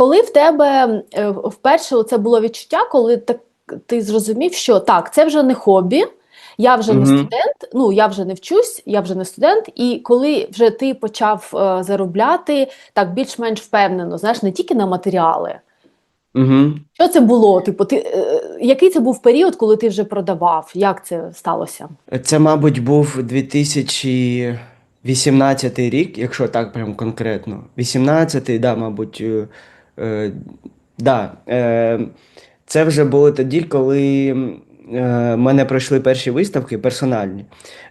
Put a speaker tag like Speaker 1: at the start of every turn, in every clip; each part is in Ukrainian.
Speaker 1: коли в тебе е, вперше це було відчуття, коли так ти зрозумів, що так, це вже не хобі, я вже не студент, ну я вже не вчусь, я вже не студент. І коли вже ти почав е, заробляти так більш-менш впевнено, знаєш, не тільки на матеріали.
Speaker 2: Угу.
Speaker 1: Що це було? Типу, ти е, який це був період, коли ти вже продавав? Як це сталося?
Speaker 2: Це, мабуть, був 2018 рік, якщо так прям конкретно. 18-й, да, мабуть. Е, е, да, е, це вже було тоді, коли е, в мене пройшли перші виставки персональні.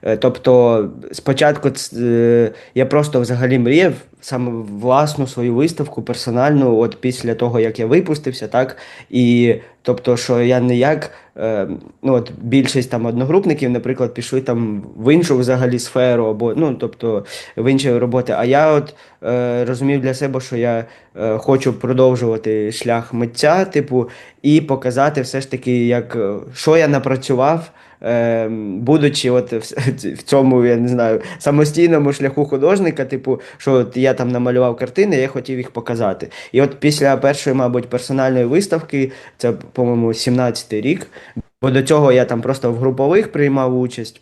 Speaker 2: Е, тобто, спочатку е, я просто взагалі мріяв саме власну свою виставку персональну, от після того, як я випустився, так. І тобто, що я не як е, ну, от більшість там одногрупників, наприклад, пішли там в іншу взагалі сферу, або ну, тобто в інші роботи. А я от е, розумів для себе, що я е, хочу продовжувати шлях митця, типу, і показати все ж таки, як е, що я напрацював. Е, будучи от в, в цьому, я не знаю, самостійному шляху художника, типу, що от я там намалював картини, я хотів їх показати. І от після першої, мабуть, персональної виставки, це, по-моєму, 17-й рік, бо до цього я там просто в групових приймав участь.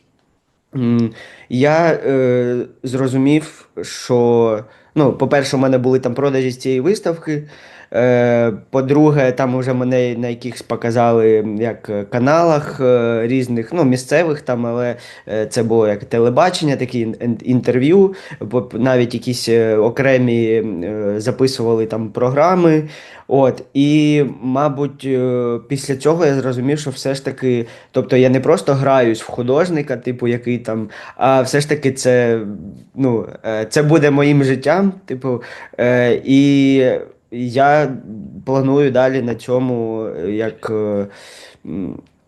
Speaker 2: Я е, зрозумів, що, ну, по-перше, у мене були там продажі з цієї виставки. Е, по-друге, там уже мене на якихось показали як е, каналах е, різних, ну, місцевих там, але це було як телебачення, такі ін- ін- інтерв'ю, навіть якісь окремі записували там програми. От, і, мабуть, після цього я зрозумів, що все ж таки, тобто я не просто граюсь в художника, типу, який там, а все ж таки це, ну, це буде моїм життям, типу, і я планую далі на цьому, е, як, е,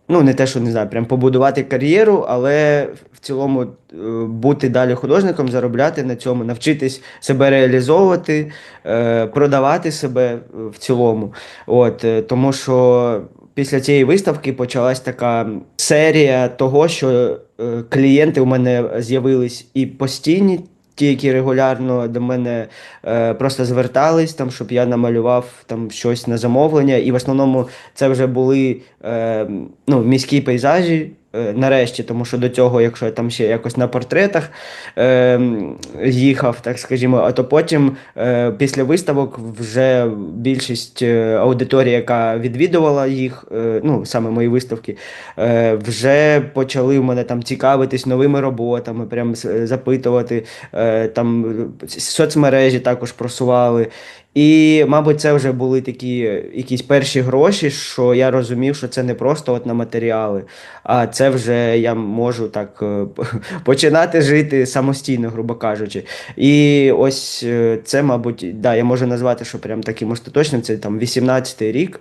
Speaker 2: ну, не те, що не знаю, прям побудувати кар'єру, але в цілому е, бути далі художником, заробляти на цьому, навчитись себе реалізовувати, продавати себе в цілому. От, тому що після цієї виставки почалась така серія того, що клієнти у мене з'явились і постійні. Ті, які регулярно до мене е, просто звертались, там, щоб я намалював там щось на замовлення. І в основному це вже були е, ну, міські пейзажі. Е, Нарешті, тому що до цього, якщо я там ще якось на портретах е, їхав, так скажімо, а то потім е, після виставок вже більшість е, аудиторії, яка відвідувала їх, е, ну саме мої виставки, е, вже почали в мене там цікавитись новими роботами, прям запитувати, е, там е, соцмережі також просували. І, мабуть, це вже були такі е, якісь перші гроші, що я розумів, що це не просто от на матеріали, а це вже я можу так е, починати жити самостійно, грубо кажучи. І ось е, це, мабуть, да, я можу назвати, що прям таким остаточним, це там 18-й рік,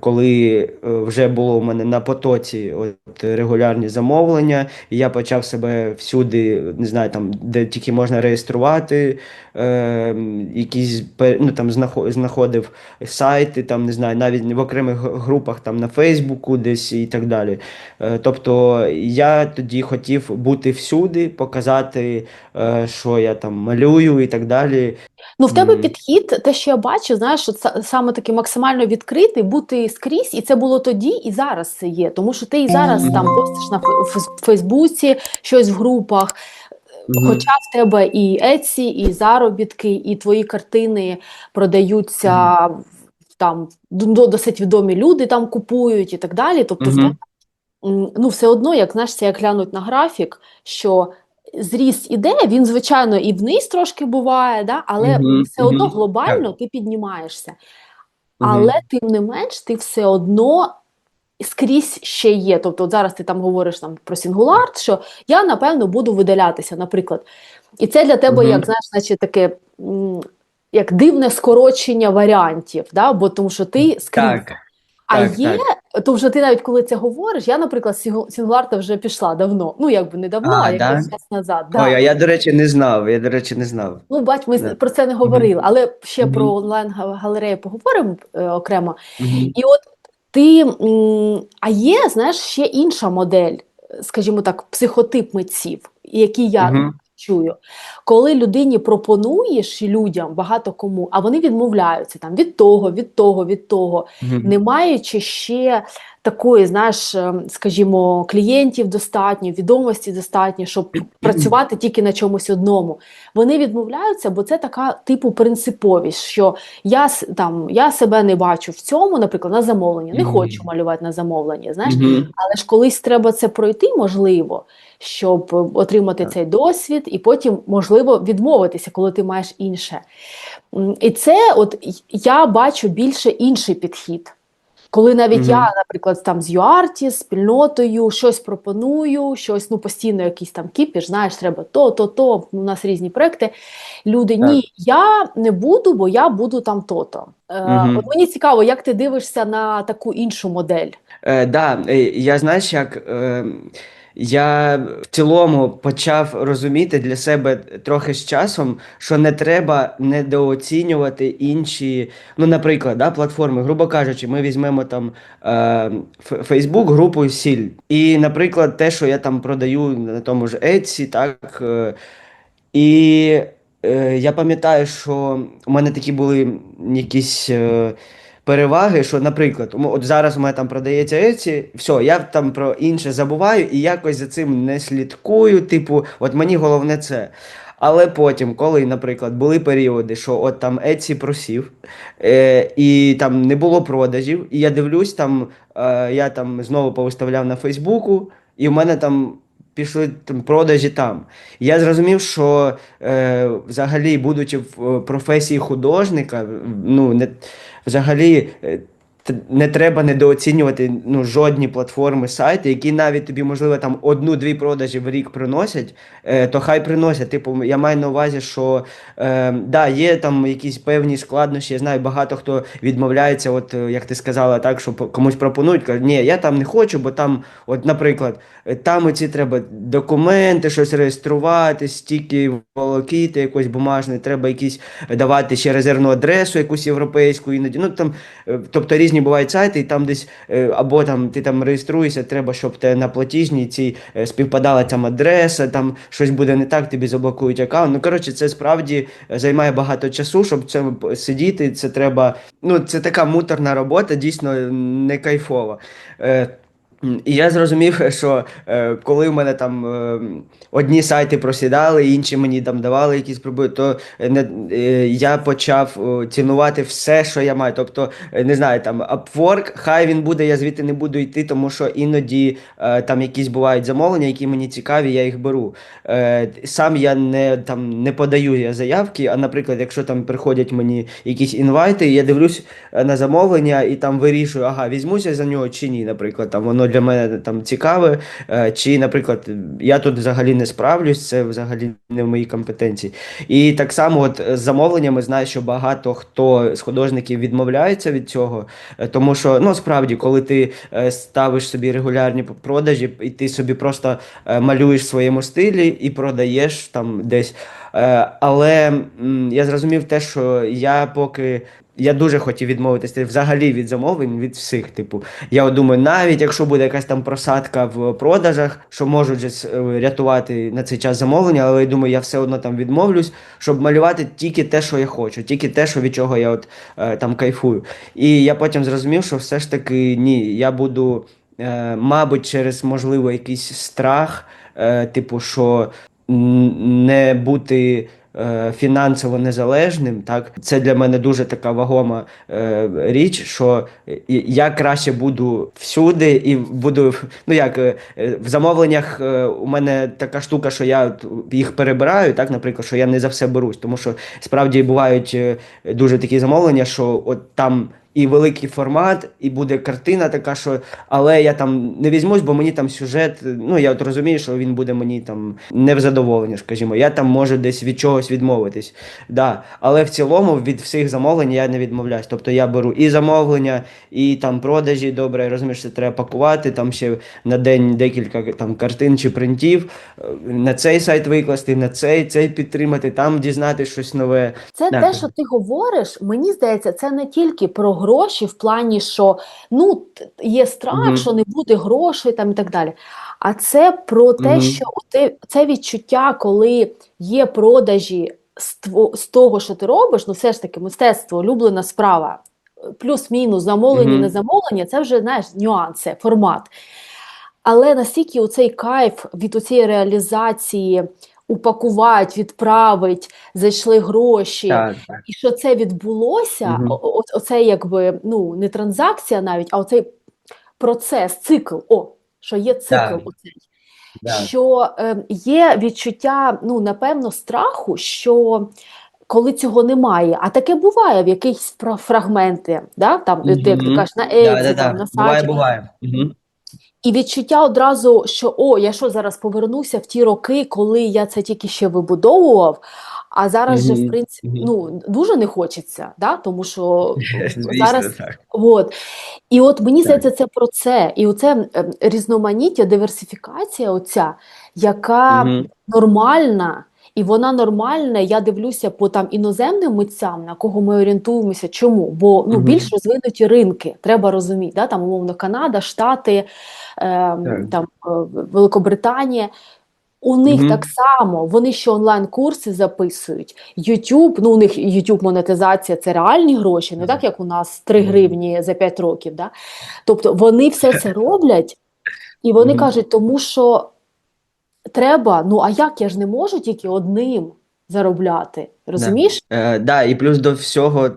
Speaker 2: коли вже було у мене на потоці от, регулярні замовлення, і я почав себе всюди, не знаю, там, де тільки можна реєструвати, е, якісь ну, там, знахо- знаходив сайти, там, не знаю, навіть в окремих групах там, на Фейсбуку десь і так далі. Е, Тобто я тоді хотів бути всюди, показати, е, що я там малюю і так далі.
Speaker 1: Ну, в тебе
Speaker 2: Мгм.
Speaker 1: підхід, те, що я бачу, знаєш, що саме такий максимально відкритий, бути скрізь, і це було тоді, і зараз це є. Тому що ти і зараз там постиш на Фейсбуці щось в групах. Хоча в тебе і Etsy, і заробітки, і твої картини продаються в- там досить відомі люди там купують і так далі. Тобто,
Speaker 2: Мгм.
Speaker 1: ну, все одно, як знаєш, це як глянуть на графік, що зріст іде, він, звичайно, і вниз трошки буває, да? але
Speaker 2: Мгм,
Speaker 1: все одно глобально ти піднімаєшся. Але тим не менш, ти все одно скрізь ще є. Тобто, от зараз ти там говориш там про сингуларт, що я напевно буду видалятися, наприклад. І це для тебе,
Speaker 2: Мгм.
Speaker 1: як знаєш, наче таке. Як дивне скорочення варіантів, да? бо тому що ти скрізь.
Speaker 2: Так,
Speaker 1: А
Speaker 2: так,
Speaker 1: є,
Speaker 2: так.
Speaker 1: тому що ти навіть коли це говориш, я, наприклад, Сінгуларта вже пішла давно. Ну, якби не давно,
Speaker 2: А,
Speaker 1: а якийсь
Speaker 2: да?
Speaker 1: час назад. Да.
Speaker 2: Ой, а я, до речі, не знав. Я, до речі, не знав.
Speaker 1: Ну, бач, ми
Speaker 2: Да.
Speaker 1: про це не говорили, але ще
Speaker 2: Мгм.
Speaker 1: про онлайн-галерею поговоримо е, окремо.
Speaker 2: Мгм.
Speaker 1: І от ти, а є, знаєш, ще інша модель, скажімо так, психотип митців, які я
Speaker 2: Мгм.
Speaker 1: Чую. Коли людині пропонуєш людям багато кому, а вони відмовляються там від того, від того, від того, не маючи ще такої, знаєш, ем, скажімо, клієнтів достатньо, відомості достатньо, щоб працювати тільки на чомусь одному. Вони відмовляються, бо це така типу принциповість, що я там я себе не бачу в цьому, наприклад, на замовлення, не хочу малювати на замовлення. Знаєш, але ж колись треба це пройти, можливо, щоб е, отримати
Speaker 2: Так.
Speaker 1: цей досвід, і потім, можливо, відмовитися, коли ти маєш інше. І це, от я бачу більше інший підхід. Коли навіть
Speaker 2: Мгм.
Speaker 1: я, наприклад, там з UART, з спільнотою щось пропоную, щось ну постійно якийсь там кіпіш, знаєш, треба то, то, то. У нас різні проекти. Люди,
Speaker 2: Так.
Speaker 1: ні, я не буду, бо я буду там то-то. Е,
Speaker 2: Мгм.
Speaker 1: От мені цікаво, як ти дивишся на таку іншу модель.
Speaker 2: Е, да, е, я знаєш, як е, я в цілому почав розуміти для себе трохи з часом, що не треба недооцінювати інші, ну, наприклад, да, платформи. Грубо кажучи, ми візьмемо там е, Facebook групу Сіль. І, наприклад, те, що я там продаю на тому ж Etsy, так. Е, і е, я пам'ятаю, що у мене такі були якісь. Е, переваги, що, наприклад, от зараз у мене там продається Etsy, все, я там про інше забуваю і якось за цим не слідкую. Типу, от мені головне це. Але потім, коли, наприклад, були періоди, що от там Etsy просів, е, і там не було продажів, і я дивлюсь, там е, я там знову повиставляв на Фейсбуку, і в мене там пішли там, продажі там. Я зрозумів, що е, взагалі, будучи в е, професії художника, ну не взагалі. е, т- Не треба недооцінювати ну, жодні платформи, сайти, які навіть тобі, можливо, там одну-дві продажі в рік приносять, е, то хай приносять. Типу, я маю на увазі, що е, да, є там якісь певні складнощі. Я знаю, багато хто відмовляється, от е, як ти сказала, так, що комусь пропонують, кажуть, ні, я там не хочу, бо там, от, наприклад, е, там оці треба документи, щось реєструвати, стільки волокіти, якось бумажне, треба якісь давати ще резервну адресу, якусь європейську, іноді. Ну там, е, тобто різні бувають сайти, і там десь е, або там ти там реєструєшся, треба, щоб те на платіжній цій е, співпадала там адреса, там щось буде не так, тобі заблокують аккаунт. Ну коротше, це справді е, займає багато часу, щоб це сидіти. Це треба. Ну, це така муторна робота, дійсно не кайфова. І я зрозумів, що е, коли в мене там е, одні сайти просідали, інші мені там давали якісь прибутки, то не, е, я почав цінувати все, що я маю. Тобто, е, не знаю, там Upwork, хай він буде, я звідти не буду йти, тому що іноді е, там якісь бувають замовлення, які мені цікаві, я їх беру. Е, сам я не, там, не подаю я заявки, а, наприклад, якщо там приходять мені якісь інвайти, я дивлюсь е, на замовлення і там вирішую, ага, візьмуся за нього чи ні. Наприклад, там воно для мене там цікаве, е, чи, наприклад, я тут взагалі не справлюсь, це взагалі не в моїй компетенції. І так само, от з замовленнями знаю, що багато хто з художників відмовляється від цього, е, тому що ну справді, коли ти е, ставиш собі регулярні продажі, і ти собі просто малюєш в своєму стилі і продаєш там десь. Е, Але я зрозумів те, що я поки. Я дуже хотів відмовитися взагалі від замовлень, від всіх. Типу, я думаю, навіть якщо буде якась там просадка в продажах, що можуть е, рятувати на цей час замовлення, але я думаю, я все одно там відмовлюсь, щоб малювати тільки те, що я хочу, тільки те, що від чого я от е, там кайфую. І я потім зрозумів, що все ж таки ні, я буду, мабуть, через можливо якийсь страх, типу, що не бути. е, Фінансово незалежним, так це для мене дуже така вагома е, річ, що я краще буду всюди і буду. Ну як е, в замовленнях у мене така штука, що я їх перебираю, так, наприклад, що я не за все берусь, тому що справді бувають дуже такі замовлення, що от там. І великий формат, і буде картина така, що але я там не візьмусь, бо мені там сюжет. Ну я от розумію, що він буде мені там не в задоволення, скажімо. Я там можу десь від чогось відмовитись. Да. Але в цілому від всіх замовлень я не відмовляюсь. Тобто я беру і замовлення, і там продажі. Добре, я розумію, що треба пакувати. Там ще на день декілька там картин чи принтів. е, На цей сайт викласти, на цей, цей підтримати, там дізнати щось нове.
Speaker 1: Це
Speaker 2: Так.
Speaker 1: те, що ти говориш, мені здається, це не тільки про гроші в плані, що ну є страх,
Speaker 2: Мгм.
Speaker 1: що не буде грошей там і так далі. А це про те,
Speaker 2: Мгм.
Speaker 1: що те, це відчуття, коли є продажі з, з того, що ти робиш, ну все ж таки мистецтво, улюблена справа, плюс-мінус, замовлення,
Speaker 2: Мгм.
Speaker 1: не замовлення, це вже знаєш нюанси, формат. Але настільки оцей кайф від оцієї реалізації упакувати, відправити, зайшли гроші,
Speaker 2: Так, так.
Speaker 1: і що це відбулося,
Speaker 2: Мгм.
Speaker 1: о- оце якби ну не транзакція навіть, а оцей процес, цикл. О, що є цикл
Speaker 2: Так.
Speaker 1: оцей.
Speaker 2: Да.
Speaker 1: Що е, є відчуття, ну напевно, страху, що коли цього немає, а таке буває в якихось фра- фрагменти, да? там, ти, як ти кажеш, на
Speaker 2: Да, да,
Speaker 1: там,
Speaker 2: да.
Speaker 1: на
Speaker 2: Буває,
Speaker 1: сайті.
Speaker 2: буває. Мгм.
Speaker 1: І відчуття одразу, що о, я що зараз повернуся в ті роки, коли я це тільки ще вибудовував, а зараз же, в принципі, ну, дуже не хочеться, да? тому що
Speaker 2: Звісно,
Speaker 1: зараз
Speaker 2: так.
Speaker 1: От. І от мені здається, це про це. І оце ем, різноманіття, диверсифікація, оця, яка
Speaker 2: Мгм.
Speaker 1: нормальна, і вона нормальна. Я дивлюся по там іноземним митцям, на кого ми орієнтуємося. Чому? Бо ну, більш розвинуті ринки, треба розуміти. Да? Там, умовно, Канада, Штати,
Speaker 2: Так.
Speaker 1: там, е, Великобританія. У них
Speaker 2: Мгм.
Speaker 1: так само, вони ще онлайн-курси записують. YouTube, ну у них YouTube монетизація це реальні гроші, не так як у нас 3 гривні за 5 років. Да? Тобто вони все це роблять, і вони
Speaker 2: Мгм.
Speaker 1: кажуть, тому що треба, ну а як? Я ж не можу тільки одним заробляти, розумієш?
Speaker 2: Е, да, і плюс до всього,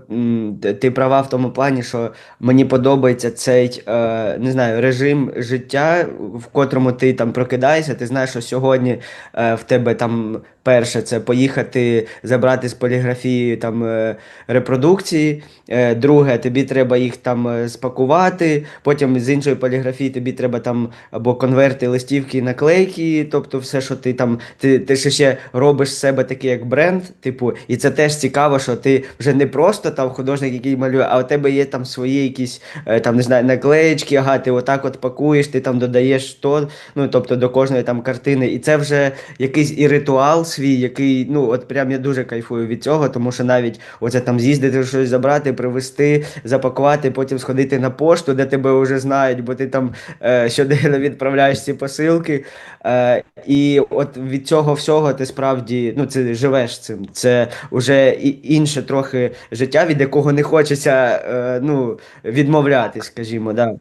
Speaker 2: ти права в тому плані, що мені подобається цей, е, не знаю, режим життя, в котрому ти там прокидаєшся, ти знаєш, що сьогодні е, в тебе там перше це поїхати забрати з поліграфії там е, репродукції, е, друге, тобі треба їх там е, спакувати, потім з іншої поліграфії тобі треба там або конверти, листівки, наклейки, тобто все, що ти там, ти, ти ще, робиш себе такий як бренд, типу, і це теж цікаво, що ти вже не просто там художник, який малює, а у тебе є там свої якісь е, там, не знаю, наклеєчки, ага, ти отак от пакуєш, ти там додаєш то, ну, тобто до кожної там картини. І це вже якийсь і ритуал свій, який, ну, от прям я дуже кайфую від цього, тому що навіть оце там з'їздити щось забрати, привезти, запакувати, потім сходити на пошту, де тебе вже знають, бо ти там е, щоденно відправляєш ці посилки. Е, і от від цього всього ти справді ну, це живеш цим. Це вже інше трохи життя, від якого не хочеться е, ну, відмовлятись, скажімо. Да.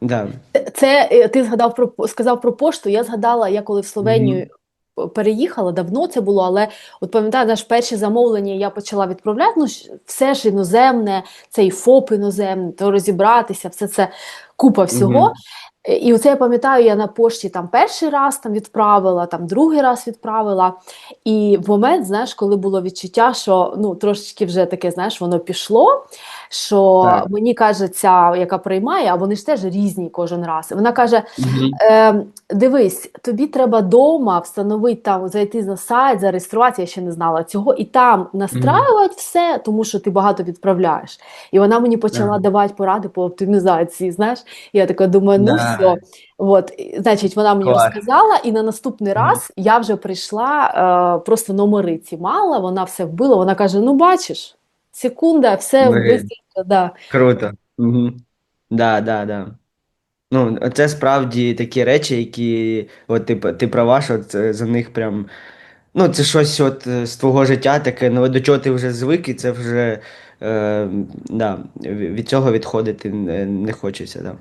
Speaker 2: Да.
Speaker 1: Це е, ти згадав про сказав про пошту. Я згадала, я коли в Словенію переїхала, давно це було, але от пам'ятаю, знаєш, перші замовлення я почала відправляти. Ну все ж іноземне, це і ФОП іноземний, то розібратися, все це купа всього.
Speaker 2: Мгм.
Speaker 1: Е, І оце я пам'ятаю, я на пошті там перший раз там відправила, там другий раз відправила. І в момент, знаєш, коли було відчуття, що ну трошечки вже таке, знаєш, воно пішло. Що
Speaker 2: Так.
Speaker 1: мені каже, ця, яка приймає, а вони ж теж різні кожен раз. Вона каже:
Speaker 2: Мгм.
Speaker 1: е, дивись, тобі треба вдома встановити там, зайти на сайт, зареєструватися, я ще не знала цього, і там настраювати все, тому що ти багато відправляєш. І вона мені почала
Speaker 2: Да.
Speaker 1: давати поради по оптимізації. Знаєш, я така думаю, ну
Speaker 2: Да.
Speaker 1: все. От, значить, вона мені
Speaker 2: Клас.
Speaker 1: розказала, і на наступний
Speaker 2: Мгм.
Speaker 1: раз я вже прийшла, е, просто номери ці мала, вона все вбила. Вона каже: Ну, бачиш, секунда, все
Speaker 2: Блін.
Speaker 1: да.
Speaker 2: Круто. Угу. Да, да, да. Ну, це справді такі речі, які, от ти, ти права, що це за них прям. Ну, це щось от з твого життя таке, ну до чого ти вже звик, і це вже е, да, від цього відходити не, не хочеться. Да.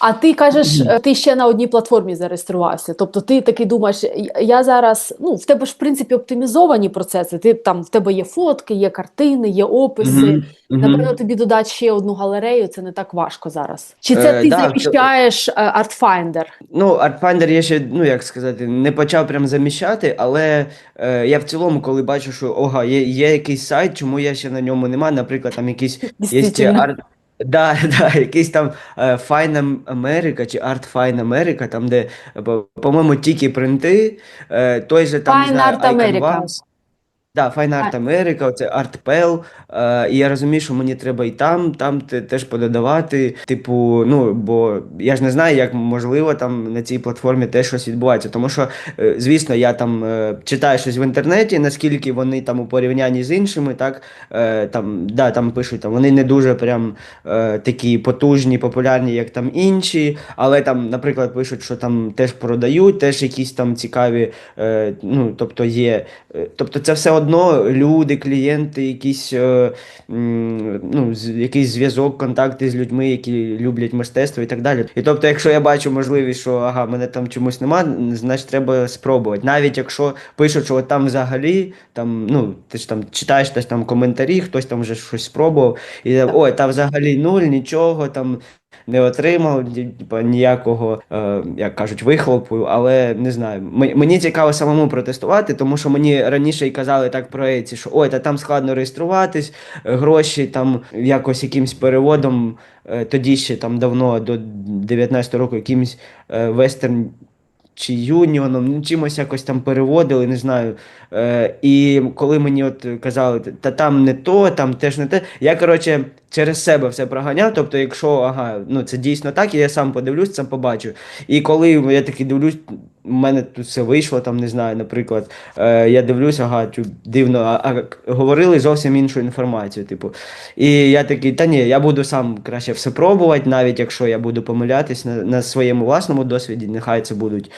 Speaker 1: А ти кажеш, е, ти ще на одній платформі зареєструвався. Тобто ти такий думаєш, «Я- зараз, ну, в тебе ж в принципі оптимізовані процеси. Ти там в тебе є фотки, є картини, є описи.
Speaker 2: Мгм.
Speaker 1: Напевно, тобі додати ще одну галерею, це не так важко зараз. Чи це
Speaker 2: Е,
Speaker 1: ти
Speaker 2: да,
Speaker 1: заміщаєш е, Artfinder?
Speaker 2: Ну, Artfinder я ще, ну як сказати, не почав прям заміщати, але е, я в цілому, коли бачу, що ога, є, є якийсь сайт, чому я ще на ньому немає, наприклад, там якийсь є арт. Да, да, якийсь там е, Fine America чи Art Fine America, там, де, е, по- по-моєму, тільки принти, е, той же там, не
Speaker 1: Fine
Speaker 2: знаю,
Speaker 1: Art America.
Speaker 2: iCanvas. Да, Fine Art America, це ArtPel, е, і я розумію, що мені треба і там, там те- теж пододавати. Типу, ну, бо я ж не знаю, як можливо там на цій платформі теж щось відбувається. Тому що, е, звісно, я там е, читаю щось в інтернеті, наскільки вони там у порівнянні з іншими, так, е, там, да, там пишуть, там, вони не дуже прям е, такі потужні, популярні, як там інші, але там, наприклад, пишуть, що там теж продають, теж якісь там цікаві, е, ну, тобто є. Е, Тобто це все одно люди, клієнти, якісь, е, ну, якийсь зв'язок, контакти з людьми, які люблять мистецтво і так далі. І тобто, якщо я бачу можливість, що ага, мене там чомусь нема, значить треба спробувати. Навіть якщо пишуть, що там взагалі, там, ну, ти ж там читаєш там коментарі, хтось там вже щось спробував, і ой, там взагалі нуль, нічого там не отримав, ніякого, е, як кажуть, вихлопу, але не знаю. Мені цікаво самому протестувати, тому що мені раніше і казали так про Еці, що ой, та там складно реєструватись, гроші там якось якимсь переводом, е, тоді ще там давно, до 19 року, якимсь е, вестерн. Чи юніоном, ну, чимось якось там переводили, не знаю. Е, і коли мені от казали, та там не то, там теж не те, я коротше через себе все проганяв. Тобто, якщо ага, ну це дійсно так, я сам подивлюсь, сам побачу. І коли я такий дивлюсь, у мене тут все вийшло, там не знаю, наприклад, е, я дивлюсь, ага, дивно, а, а говорили зовсім іншу інформацію. Типу. І я такий, та ні, я буду сам краще все пробувати, навіть якщо я буду помилятись на, на своєму власному досвіді, нехай це будуть.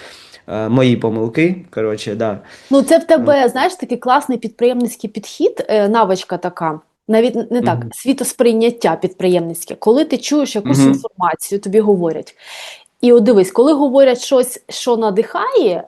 Speaker 2: е, Мої помилки, коротше, да.
Speaker 1: Ну, це в тебе, знаєш, такий класний підприємницький підхід, е, навичка така. Навіть не так, світосприйняття підприємницьке. Коли ти чуєш якусь
Speaker 2: Мгм.
Speaker 1: інформацію, тобі говорять. І от дивись, коли говорять щось, що надихає,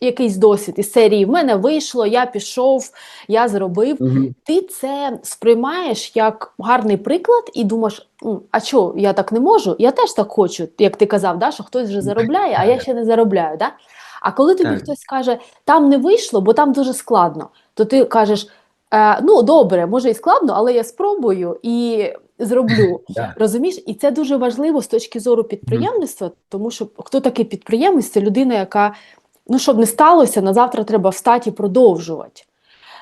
Speaker 1: якийсь досвід із серії в мене вийшло, я пішов, я зробив.
Speaker 2: Мгм.
Speaker 1: Ти це сприймаєш як гарний приклад і думаєш, а що, я так не можу? Я теж так хочу, як ти казав, да, що хтось вже заробляє, а я ще не заробляю. Да? А коли тобі
Speaker 2: Так.
Speaker 1: хтось каже, там не вийшло, бо там дуже складно, то ти кажеш, е, ну добре, може і складно, але я спробую і зроблю. Розумієш, і це дуже важливо з точки зору підприємництва, тому що хто такий підприємець? Це людина, яка, ну щоб не сталося, на завтра треба встати і продовжувати.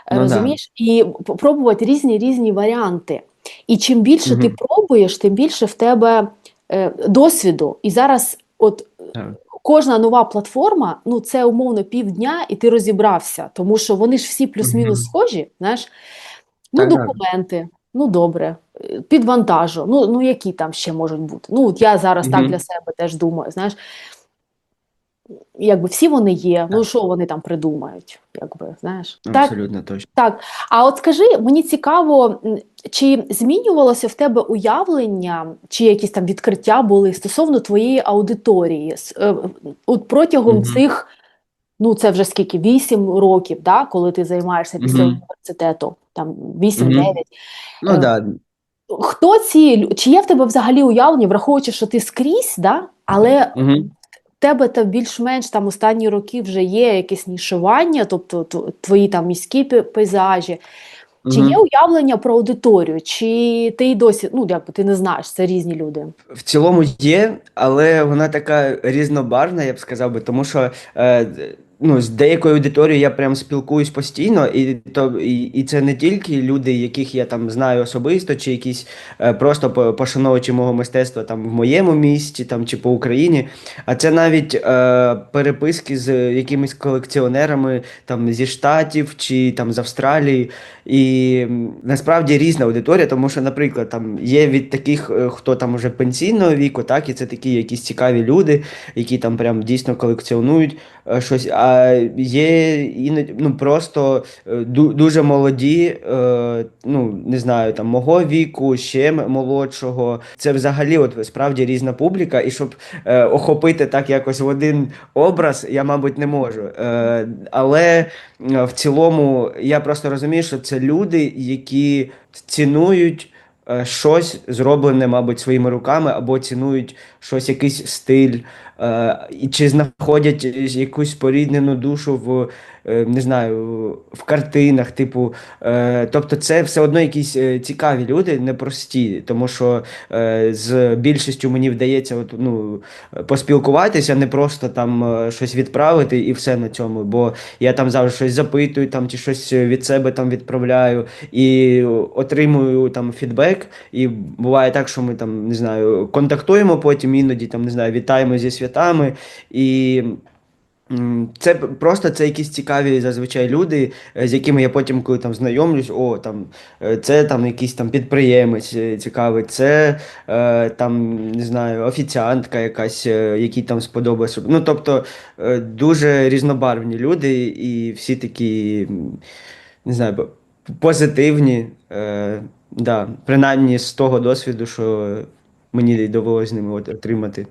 Speaker 1: Е,
Speaker 2: Ну да.
Speaker 1: І пробувати різні різні варіанти. І чим більше ти пробуєш, тим більше в тебе е, досвіду. І зараз, от
Speaker 2: Так.
Speaker 1: Кожна нова платформа, ну це умовно півдня, і ти розібрався, тому що вони ж всі плюс-мінус схожі. Знаєш, ну
Speaker 2: Так, так.
Speaker 1: документи, ну добре, е, під вантажу, ну, ну які там ще можуть бути. Ну, от я зараз так для себе теж думаю, знаєш. Якби всі вони є, ну що вони там придумають, якби знаєш, так
Speaker 2: Абсолютно точно.
Speaker 1: так. А от скажи, мені цікаво, чи змінювалося в тебе уявлення, чи якісь там відкриття були стосовно твоєї аудиторії е, от протягом
Speaker 2: Мгм.
Speaker 1: цих, ну це вже скільки, вісім років, да, коли ти займаєшся після
Speaker 2: Мгм.
Speaker 1: університету, там вісім-дев'ять.
Speaker 2: Ну
Speaker 1: Е,
Speaker 2: да.
Speaker 1: Хто ці, чи є в тебе взагалі уявлення, враховуючи, що ти скрізь, да, але в тебе та більш-менш там останні роки вже є якесь нішування, тобто твої там міські пейзажі. Чи є уявлення про аудиторію, чи ти й досі, ну якби ти не знаєш, це різні люди.
Speaker 2: В цілому є, але вона така різнобарвна, я б сказав би, тому що е, ну, з деякою аудиторією я прям спілкуюсь постійно, і, то, і, і це не тільки люди, яких я там знаю особисто, чи якісь е, просто по- пошановувачі мого мистецтва там в моєму місті там, чи по Україні, а це навіть е, переписки з якимись колекціонерами там, зі Штатів чи там, з Австралії. І насправді різна аудиторія, тому що, наприклад, там є від таких, е, хто там вже пенсійного віку, так, і це такі якісь цікаві люди, які там прям дійсно колекціонують е, щось. Є іноді ну, просто е, дуже молоді, е, ну не знаю, там мого віку, ще молодшого. Це взагалі от справді різна публіка, і щоб е, охопити так якось в один образ, я, мабуть, не можу. Але в цілому я просто розумію, що це люди, які цінують щось зроблене, мабуть, своїми руками, або цінують щось, якийсь стиль, е, чи знаходять якусь споріднену душу в, е, не знаю, в картинах, типу. Е, тобто це все одно якісь е, цікаві люди, непрості, тому що з більшістю мені вдається от, ну, поспілкуватися, не просто там щось відправити і все на цьому. Бо я там завжди щось запитую, там, чи щось від себе там відправляю і отримую там фідбек. І буває так, що ми там не знаю, контактуємо потім, іноді там не знаю, вітаємо зі святами. І це просто це якісь цікаві зазвичай люди, е, з якими я потім, коли там знайомлюсь, о, там е, це там якийсь там підприємець е, цікавий, це там не знаю, офіціантка якась, якій там сподобалося. Ну тобто дуже різнобарвні люди, і всі такі, не знаю, позитивні. Е, да, принаймні з того досвіду, що мені довелося з ними от отримати.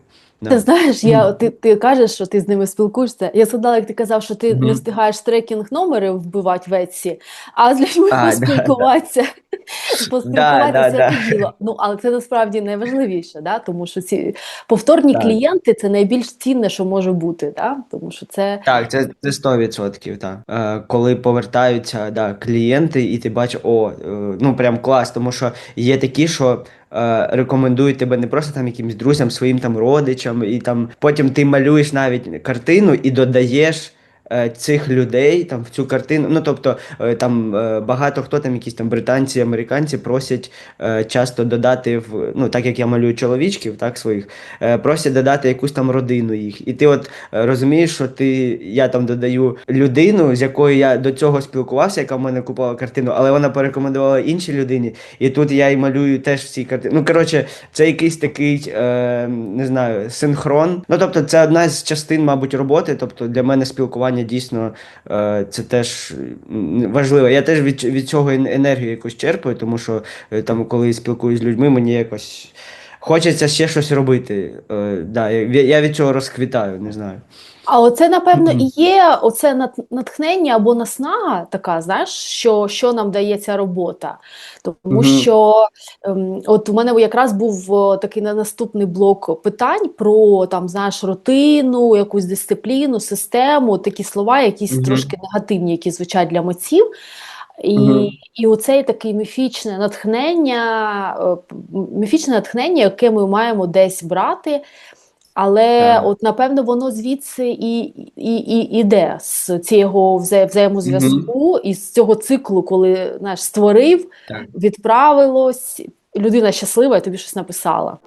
Speaker 1: Ти знаєш, я, ти, ти кажеш, що ти з ними спілкуєшся. Я згадала, як ти казав, що ти не встигаєш трекінг номери вбивати в Etsy, а з людьми
Speaker 2: А, да,
Speaker 1: поспілкуватися, поспілкуватися
Speaker 2: да, да.
Speaker 1: діло. Ну, але це насправді найважливіше, да? тому що ці повторні
Speaker 2: Так.
Speaker 1: клієнти це найбільш цінне, що може бути, да? тому що це
Speaker 2: Так, це, це 100%, так. Е, коли повертаються да, клієнти, і ти бачиш, о, е, ну прям клас, тому що є такі, що е, рекомендують тебе не просто там якимось друзям, своїм там родичам, і там потім ти малюєш навіть картину і додаєш. Е, Цих людей там в цю картину, ну тобто е, там е, багато хто там, якісь там британці, американці просять часто додати в ну так як я малюю чоловічків, так своїх, просять додати якусь там родину їх. І ти от розумієш, що ти я там додаю людину, з якою я до цього спілкувався, яка в мене купувала картину, але вона порекомендувала іншій людині, і тут я і малюю теж в цій картині. Ну коротше, це якийсь такий е, не знаю, синхрон. Ну тобто, це одна з частин, мабуть, роботи. Тобто для мене спілкування дійсно е, це теж важливо. Я теж від, від цього енергію якось черпаю, тому що е, там, коли спілкуюсь з людьми, мені якось. Хочеться ще щось робити. Е, да, я від цього розквітаю, не знаю.
Speaker 1: А оце, напевно, і є оце натхнення або наснага така, знаєш, що, що нам дає ця робота. Тому що ем, от у мене якраз був такий на наступний блок питань про там, знаєш, рутину, якусь дисципліну, систему, такі слова, якісь трошки негативні, які звучать для митців. І,
Speaker 2: Мгм.
Speaker 1: і оцей такий міфічне натхнення, е, міфічне натхнення, яке ми маємо десь брати. Але
Speaker 2: Так.
Speaker 1: от напевно воно звідси і, і, і іде з цього вза- взаємозв'язку і з цього циклу, коли наш створив,
Speaker 2: Так.
Speaker 1: відправилось, людина щаслива і тобі щось написала.